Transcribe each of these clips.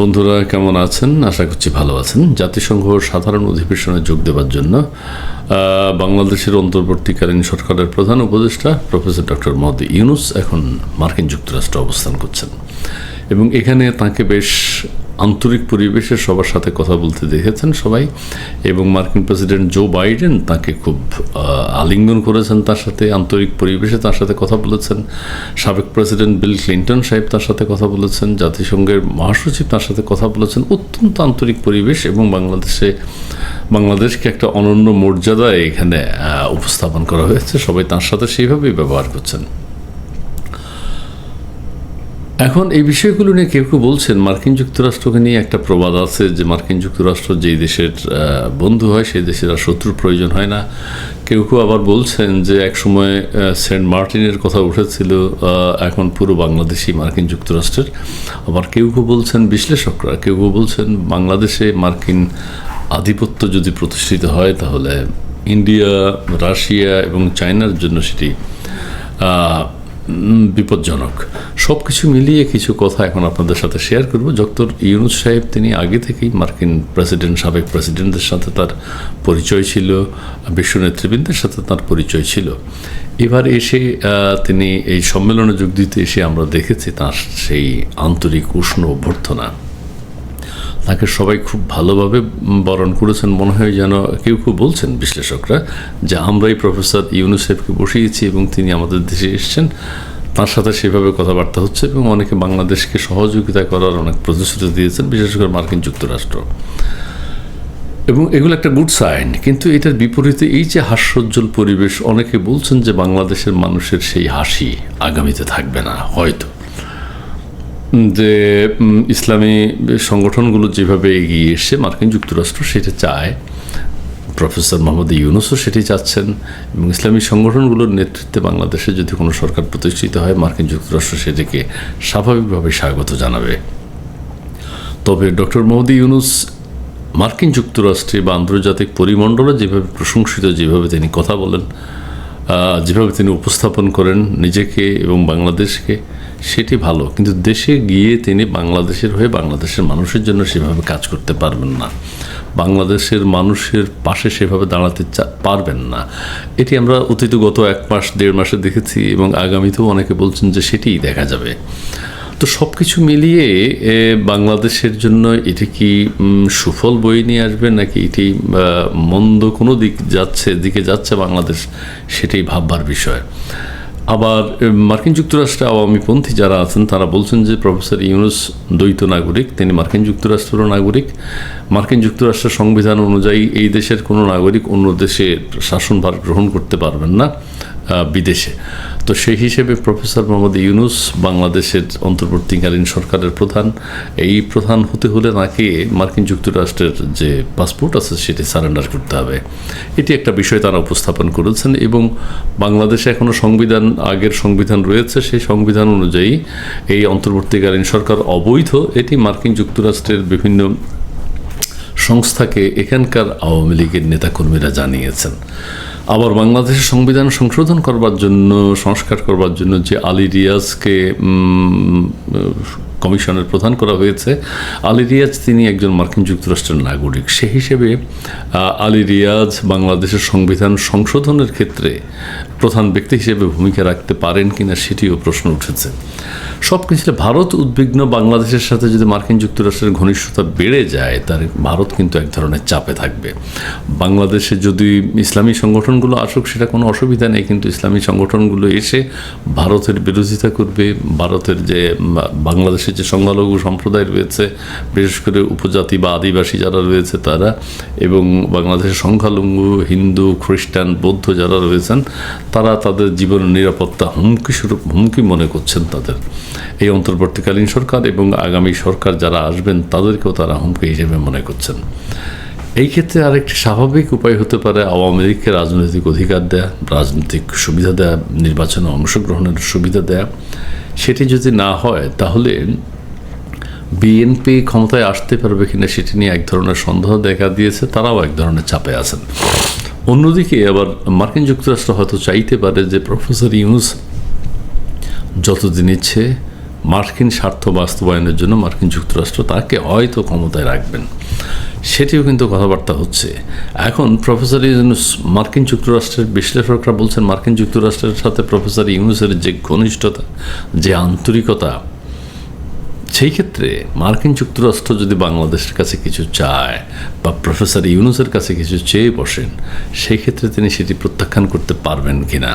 বন্ধুরা, কেমন আছেন? আশা করছি ভালো আছেন। জাতিসংঘ সাধারণ অধিবেশনে যোগ দেওয়ার জন্য বাংলাদেশের অন্তর্বর্তীকালীন সরকারের প্রধান উপদেষ্টা প্রফেসর ডক্টর মোহাম্মদ ইউনুস এখন মার্কিন যুক্তরাষ্ট্রে অবস্থান করছেন। এবং এখানে তাকে বেশ আন্তরিক পরিবেশে সবার সাথে কথা বলতে দেখেছেন সবাই, এবং মার্কিন প্রেসিডেন্ট জো বাইডেন তাকে খুব আলিঙ্গন করেছেন তার সাথে, আন্তরিক পরিবেশে তার সাথে কথা বলেছেন। সাবেক প্রেসিডেন্ট বিল ক্লিন্টন সাহেব তার সাথে কথা বলেছেন। জাতিসংঘের মহাসচিব তার সাথে কথা বলেছেন। অত্যন্ত আন্তরিক পরিবেশ, এবং বাংলাদেশে, বাংলাদেশকে একটা অনন্য মর্যাদায় এখানে উপস্থাপন করা হয়েছে। সবাই তার সাথে সেইভাবেই ব্যবহার করছেন। এখন এই বিষয়গুলো নিয়ে কেউ কেউ বলছেন মার্কিন যুক্তরাষ্ট্রকে নিয়ে একটা প্রবাদ আছে যে মার্কিন যুক্তরাষ্ট্র যেই দেশের বন্ধু হয় সেই দেশের আর শত্রুর প্রয়োজন হয় না। কেউ কেউ আবার বলছেন যে একসময় আহ, সেন্ট মার্টিনের কথা উঠেছিল এখন পুরো বাংলাদেশই মার্কিন যুক্তরাষ্ট্রের। আবার কেউ কেউ বলছেন বিশ্লেষকরা কেউ কেউ বলছেন বাংলাদেশে মার্কিন আধিপত্য যদি প্রতিষ্ঠিত হয় তাহলে ইন্ডিয়া রাশিয়া এবং চায়নার জন্য সেটি বিপজ্জনক। সব কিছু মিলিয়ে কিছু কথা এখন আপনাদের সাথে শেয়ার করব। ডক্টর ইউনুস সাহেব, তিনি আগে থেকেই মার্কিন প্রেসিডেন্ট সাবেক প্রেসিডেন্টদের সাথে তার পরিচয় ছিল, বিশ্ব নেতৃবৃন্দের সাথে তার পরিচয় ছিল। এবার এসে তিনি এই সম্মেলনে যোগ দিতে এসে আমরা দেখেছি তার সেই আন্তরিক উষ্ণ অভ্যর্থনা। তাকে সবাই খুব ভালোভাবে বরণ করেছেন। মনে হয় যেন কেউ কেউ বলছেন বিশ্লেষকরা যে আমরাই প্রফেসর ইউনুসেফকে বসিয়েছি এবং তিনি আমাদের দেশে এসছেন। তার সাথে সেভাবে কথাবার্তা হচ্ছে এবং অনেকে বাংলাদেশকে সহযোগিতা করার অনেক প্রতিশ্রুতি দিয়েছেন, বিশেষ করে মার্কিন যুক্তরাষ্ট্র। এবং এগুলো একটা গুড সাইন, কিন্তু এটার বিপরীতে এই যে হাস্যোজ্জ্বল পরিবেশ, অনেকে বলছেন যে বাংলাদেশের মানুষের সেই হাসি আগামীতে থাকবে না, হয়তো। যে ইসলামী সংগঠনগুলো যেভাবে এগিয়ে এসছে, মার্কিন যুক্তরাষ্ট্র সেটা চায়, প্রফেসর মোহাম্মদ ইউনুসও সেটি চাচ্ছেন, এবং ইসলামী সংগঠনগুলোর নেতৃত্বে বাংলাদেশে যদি কোনো সরকার প্রতিষ্ঠিত হয়, মার্কিন যুক্তরাষ্ট্র সেটিকে স্বাভাবিকভাবে স্বাগত জানাবে। তবে ডক্টর মোহাম্মদ ইউনুস মার্কিন যুক্তরাষ্ট্রে বা আন্তর্জাতিক পরিমণ্ডলে যেভাবে প্রশংসিত, যেভাবে তিনি কথা বলেন যেভাবে তিনি উপস্থাপন করেন নিজেকে এবং বাংলাদেশকে সেটি ভালো, কিন্তু দেশে গিয়ে তিনি বাংলাদেশের হয়ে বাংলাদেশের মানুষের জন্য সেভাবে কাজ করতে পারবেন না। বাংলাদেশের মানুষের পাশে সেভাবে দাঁড়াতে পারবেন না। এটি আমরা অতীত গত এক মাস, দেড় মাসে দেখেছি এবং আগামীতেও অনেকে বলছেন যে সেটিই দেখা যাবে। তো সব কিছু মিলিয়ে বাংলাদেশের জন্য এটি কি সুফল বই নিয়ে আসবে নাকি এটি মন্দ কোনো দিক যাচ্ছে, দিকে যাচ্ছে বাংলাদেশ, সেটাই ভাববার বিষয়। আবার মার্কিন যুক্তরাষ্ট্রে আওয়ামীপন্থী যারা আছেন, তারা বলছেন যে প্রফেসর ইউনুস দ্বৈত নাগরিক, তিনি মার্কিন যুক্তরাষ্ট্রেরও নাগরিক। মার্কিন যুক্তরাষ্ট্রের সংবিধান অনুযায়ী এই দেশের কোনো নাগরিক অন্য দেশের শাসনভার গ্রহণ করতে পারবেন না বিদেশে। তো সেই হিসেবে প্রফেসর মোহাম্মদ ইউনুস বাংলাদেশের অন্তর্বর্তীকালীন সরকারের প্রধান। এই প্রধান হতে হলে নাকি মার্কিন যুক্তরাষ্ট্রের যে পাসপোর্ট আছে সেটি সারেন্ডার করতে হবে। এটি একটা বিষয় তারা উপস্থাপন করেছেন এবং বাংলাদেশে এখনও সংবিধান, আগের সংবিধান রয়েছে। সেই সংবিধান অনুযায়ী এই অন্তর্বর্তীকালীন সরকার অবৈধ। এটি মার্কিন যুক্তরাষ্ট্রের বিভিন্ন সংস্থাকে এখানকার আওয়ামী লীগের নেতাকর্মীরা জানিয়েছেন। আবার বাংলাদেশের সংবিধান সংশোধন করবার জন্য, সংস্কার করবার জন্য যে আলী রিয়াজকে কমিশনের প্রধান করা হয়েছে, আলী রিয়াজ তিনি একজন মার্কিন যুক্তরাষ্ট্রের নাগরিক। সে হিসেবে আলী রিয়াজ বাংলাদেশের সংবিধান সংশোধনের ক্ষেত্রে প্রধান ব্যক্তি হিসেবে ভূমিকা রাখতে পারেন কিনা সেটিও প্রশ্ন উঠেছে। সব কিছুতে ভারত উদ্বিগ্ন, বাংলাদেশের সাথে যদি মার্কিন যুক্তরাষ্ট্রের ঘনিষ্ঠতা বেড়ে যায়, তার ভারত কিন্তু এক ধরনের চাপে থাকবে। বাংলাদেশে যদি ইসলামী সংগঠনগুলো আসুক, সেটা কোনো অসুবিধা নেই, কিন্তু ইসলামী সংগঠনগুলো এসে ভারতের বিরোধিতা করবে, ভারতের যে বাংলাদেশের যে সংখ্যালঘু সম্প্রদায় রয়েছে, বিশেষ করে উপজাতি বা আদিবাসী যারা রয়েছে তারা, এবং বাংলাদেশের সংখ্যালঘু, হিন্দু, খ্রিস্টান, বৌদ্ধ যারা রয়েছেন, তারা তাদের জীবনের নিরাপত্তা হুমকি স্বরূপ, হুমকি মনে করছেন তাদের। এই অন্তর্বর্তীকালীন সরকার এবং আগামী সরকার যারা আসবেন, তাদেরকেও তারা হুমকি হিসেবে মনে করছেন। এই ক্ষেত্রে আরেকটি স্বাভাবিক উপায় হতে পারে, আওয়ামী লীগকে রাজনৈতিক অধিকার দেয়া, রাজনৈতিক সুবিধা দেয়া, নির্বাচনে অংশগ্রহণের সুবিধা দেয়া। সেটি যদি না হয়, তাহলে বিএনপি ক্ষমতায় আসতে পারবে কিনা সেটি নিয়ে এক ধরনের সন্দেহ দেখা দিয়েছে, তারাও এক ধরনের চাপে আছেন। অন্যদিকে আবার মার্কিন যুক্তরাষ্ট্র হয়তো চাইতে পারে যে প্রফেসর ইউনুস যতদিন ইচ্ছে মার্কিন স্বার্থ বাস্তবায়নের জন্য মার্কিন যুক্তরাষ্ট্র তাকে হয়তো ক্ষমতায় রাখবেন। সেটিও কিন্তু কথাবার্তা হচ্ছে। এখন প্রফেসর ইউনুস মার্কিন যুক্তরাষ্ট্রের বিশ্লেষকরা বলছেন মার্কিন যুক্তরাষ্ট্রের সাথে প্রফেসর ইউনুসের যে ঘনিষ্ঠতা, যে আন্তরিকতা, সেই ক্ষেত্রে মার্কিন যুক্তরাষ্ট্র যদি বাংলাদেশের কাছে কিছু চায় বা প্রফেসর ইউনুসের কাছে কিছু চেয়ে বসেন, সেই ক্ষেত্রে তিনি সেটি প্রত্যাখ্যান করতে পারবেন কিনা?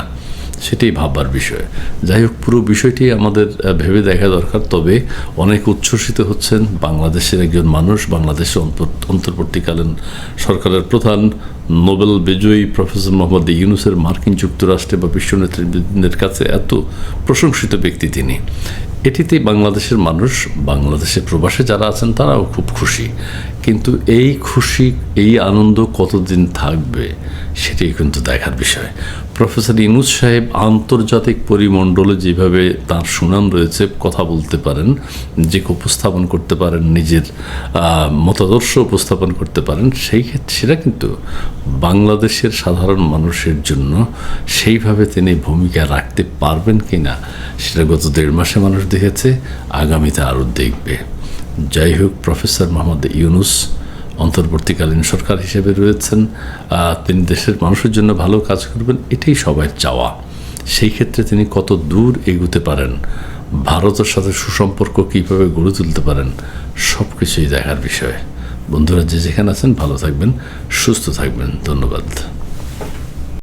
সেটাই ভাববার বিষয়। যাই হোক পুরো বিষয়টি আমাদের ভেবে দেখা দরকার। তবে অনেক উচ্ছ্বসিত হচ্ছেন বাংলাদেশের একজন মানুষ, বাংলাদেশের অন্তর- অন্তর্বর্তীকালীন সরকারের প্রধান নোবেল বিজয়ী প্রফেসর মোহাম্মদ ইউনুসের মার্কিন যুক্তরাষ্ট্রে বা বিশ্ব নেতৃবৃন্দের কাছে এত প্রশংসিত ব্যক্তি তিনি। এটিতেই বাংলাদেশের মানুষ, বাংলাদেশের প্রবাসে যারা আছেন, তারাও খুব খুশি। কিন্তু এই খুশি, এই আনন্দ কতদিন থাকবে? সেটাই কিন্তু দেখার বিষয়। প্রফেসর ইনুজ সাহেব আন্তর্জাতিক পরিমণ্ডলে যেভাবে তার সুনাম রয়েছে, কথা বলতে পারেন নিজেকে উপস্থাপন করতে পারেন, নিজের মতাদর্শ উপস্থাপন করতে পারেন, সেই ক্ষেত্রে সেটা কিন্তু বাংলাদেশের সাধারণ মানুষের জন্য সেইভাবে তিনি ভূমিকা রাখতে পারবেন কি না সেটা গত দেড় মাসে মানুষ দেখেছে, আগামীতে আরও দেখবে। যাই হোক, প্রফেসর মোহাম্মদ ইউনুস অন্তর্বর্তীকালীন সরকার হিসেবে রয়েছেন তিনি দেশের মানুষের জন্য ভালো কাজ করবেন, এটাই সবাই চাওয়া। সেই ক্ষেত্রে তিনি কত দূর এগুতে পারেন, ভারতের সাথে সুসম্পর্ক কীভাবে গড়ে তুলতে পারেন সব কিছুই দেখার বিষয়। বন্ধুরা যে যেখানে আছেন, ভালো থাকবেন, সুস্থ থাকবেন। ধন্যবাদ।